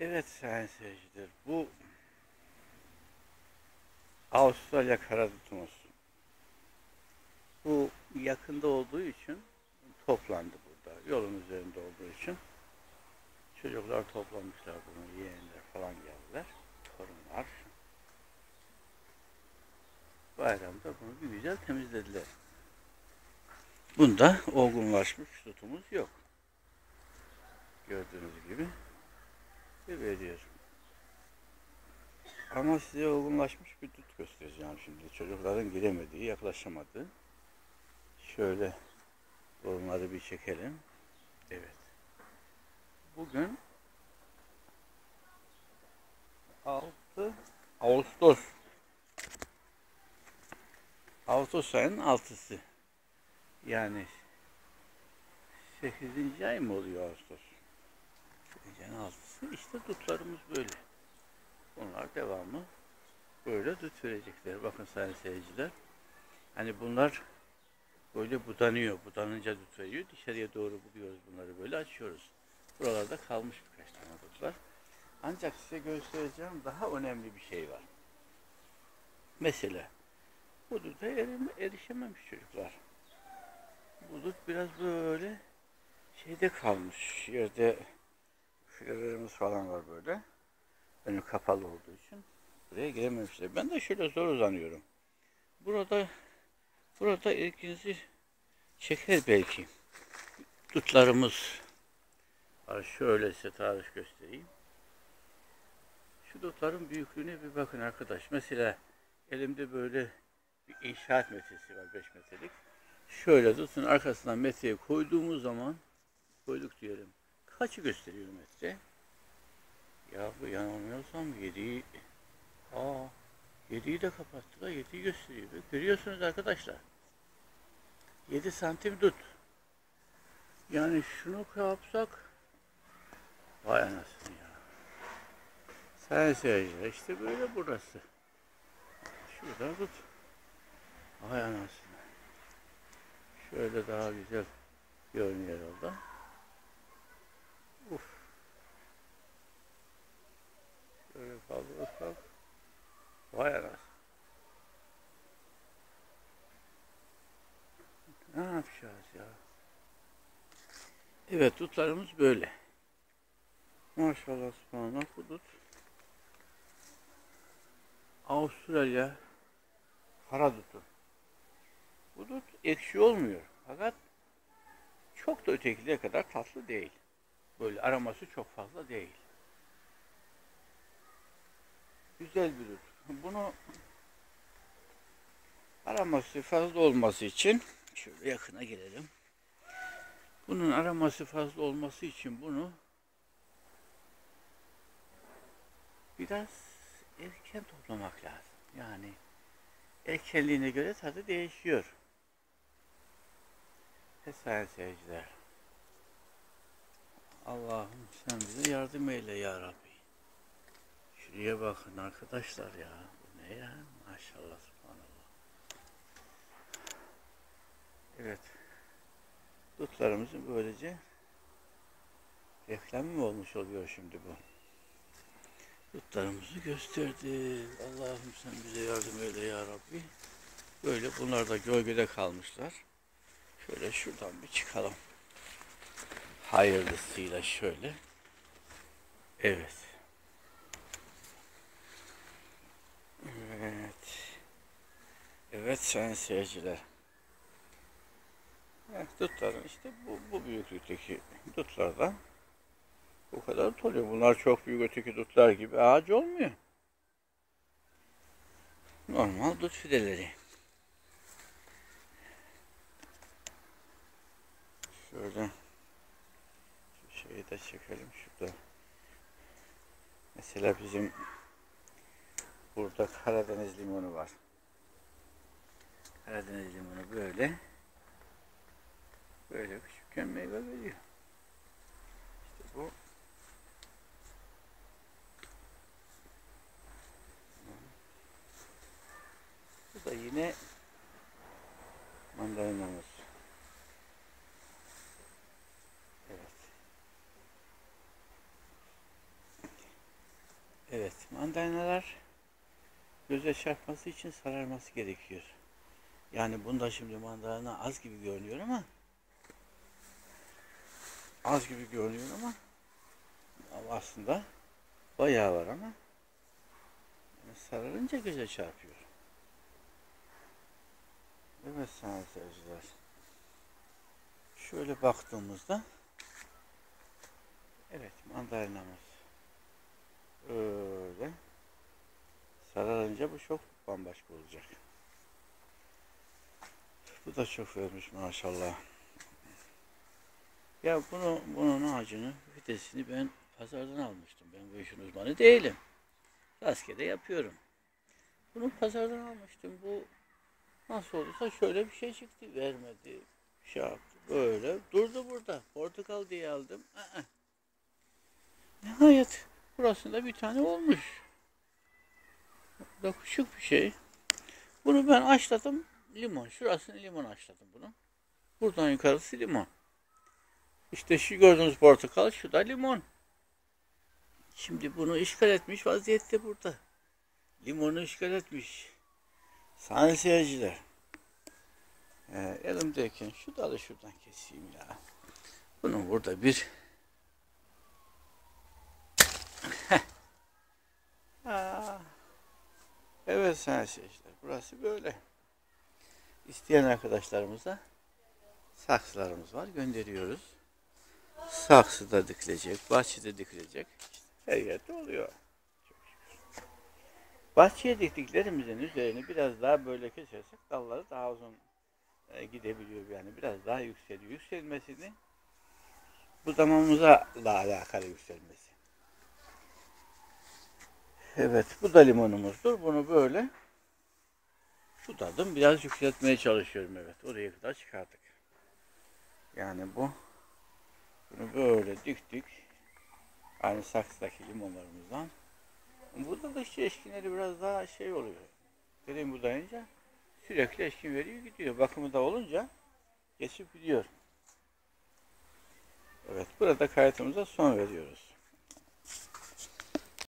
Evet sayın seyirciler bu Avustralya karadutumuz. Bu yakında olduğu için toplandı burada. Yolun üzerinde olduğu için. Çocuklar toplamışlar bunu, yeğenler falan geldiler. Torunlar. Bayramda bunu bir güzel temizlediler. Bunda olgunlaşmış tutumuz yok. Gördüğünüz gibi veriyor. Ama size olgunlaşmış bir tut göstereceğim şimdi. Çocukların giremediği, yaklaşamadığı. Şöyle onları bir çekelim. Evet. Bugün 6 Ağustos. Ağustos ayının 6'sı. Yani 8. ay mı oluyor Ağustos? 8. ayın 6'sı. İşte dutlarımız böyle. Bunlar devamlı böyle dut verecekler. Bakın sayın seyirciler. Hani bunlar böyle budanıyor. Budanınca dut veriyor. Dışarıya doğru buluyoruz bunları böyle açıyoruz. Buralarda kalmış birkaç tane dutlar. Ancak size göstereceğim daha önemli bir şey var. Mesela bu duta erime, erişememiş çocuklar. Bu dut biraz böyle şeyde kalmış. Yerde filelerimiz falan var böyle. Önü kapalı olduğu için buraya girememişler. Ben de şöyle zor uzanıyorum. Burada burada ilginizi çeker belki. Dutlarımız var. Şöyle size tarif göstereyim. Şu dutların büyüklüğüne bir bakın arkadaş. Mesela elimde böyle bir inşaat metresi var 5 metrelik. Şöyle dutun arkasından metreye koyduğumuz zaman koyduk diyelim. Kaçı gösteriyor metre? Ya bu yanılmıyorsam 7'yi Aa 7'yi de kapattılar. 7'yi gösteriyor. Görüyorsunuz arkadaşlar. 7 santim tut. Yani şunu kapsak vay anasını ya. Sayın seyirciler işte böyle burası. Şurada tut. Vay anasını. Şöyle daha güzel görünüyor orada. Şöyle kaldırırsak. Vay anasını. Ne yapacağız ya? Evet dutlarımız böyle. Maşallah subhanallah bu dut. Avustralya kara dutu. Bu dut ekşi olmuyor. Fakat çok da ötekiler kadar tatlı değil. Böyle aroması çok fazla değil. Bir dut. Bunu araması fazla olması için şöyle yakına gelelim. Bunun araması fazla olması için bunu biraz erken toplamak lazım. Yani erkenliğine göre tadı değişiyor. Ve sayın seyirciler. Allah'ım sen bize yardım eyle ya Rabbi. Şuraya bakın arkadaşlar ya. Bu ne ya? Maşallah subhanallah. Evet. Dutlarımızın böylece reklamı mı olmuş oluyor şimdi bu? Dutlarımızı gösterdi. Allah'ım sen bize yardım eyle ya Rabbi. Böyle bunlar da gölgede kalmışlar. Şöyle şuradan bir çıkalım. Hayırlısıyla şöyle. Evet. Evet. Evet sayın seyirciler. Evet, dutların işte bu, bu büyüklükteki dutlardan bu kadar dut oluyor. Bunlar çok büyük öteki dutlar gibi ağaç olmuyor. Normal dut fideleri. Şöyle şu şeyi de çekelim şurada. Mesela bizim burada Karadeniz limonu var. Karadeniz limonu böyle böyle küçükken meyve veriyor. İşte bu bu da yine mandalinamız. Evet. mandalinalar göze çarpması için sararması gerekiyor. Yani bunda şimdi mandalina az gibi görünüyor ama az gibi görünüyor ama aslında bayağı var ama yani sararınca göze çarpıyor. Evet sayın seyirciler. Şöyle baktığımızda evet mandalinamız öyle sararınca bu çok bambaşka olacak. Bu da çok vermiş maşallah. Ya bunu bunun ağacını, fidesini ben pazardan almıştım. Ben bu işin uzmanı değilim. Rastgele yapıyorum. Bunu pazardan almıştım. Bu nasıl olursa şöyle bir şey çıktı. Vermedi. Şey yaptı. Böyle. Durdu burada. Portakal diye aldım. Aa. Nihayet burasında bir tane olmuş. Da küçük bir şey. Bunu ben açladım. Limon. Şurasını limon açladım bunu. Buradan yukarısı limon. İşte şu gördüğünüz portakal, şu da limon. Şimdi bunu işgal etmiş vaziyette burada. Limonu işgal etmiş. Sayın seyirciler. Ee, elimdeyken şu dalı şuradan keseyim ya. Bunun burada bir Aa, evet sayın seyirciler. Burası böyle. İsteyen arkadaşlarımıza saksılarımız var. Gönderiyoruz. Saksıda dikilecek, bahçede dikilecek. İşte her yerde oluyor. Bahçeye diktiklerimizin üzerini biraz daha böyle kesersek dalları daha uzun e, gidebiliyor yani biraz daha yükseliyor. Yükselmesini budamamıza da alakalı yükselmesi. Evet bu da limonumuzdur. Bunu böyle budadım. Biraz yükseltmeye çalışıyorum evet. Oraya kadar çıkardık. Yani bu bunu böyle diktik. Aynı saksıdaki limonlarımızdan. Burada da işte eşkinleri biraz daha şey oluyor. Dedim budayınca sürekli eşkin veriyor gidiyor. Bakımı da olunca geçip gidiyor. Evet burada kayıtımıza son veriyoruz.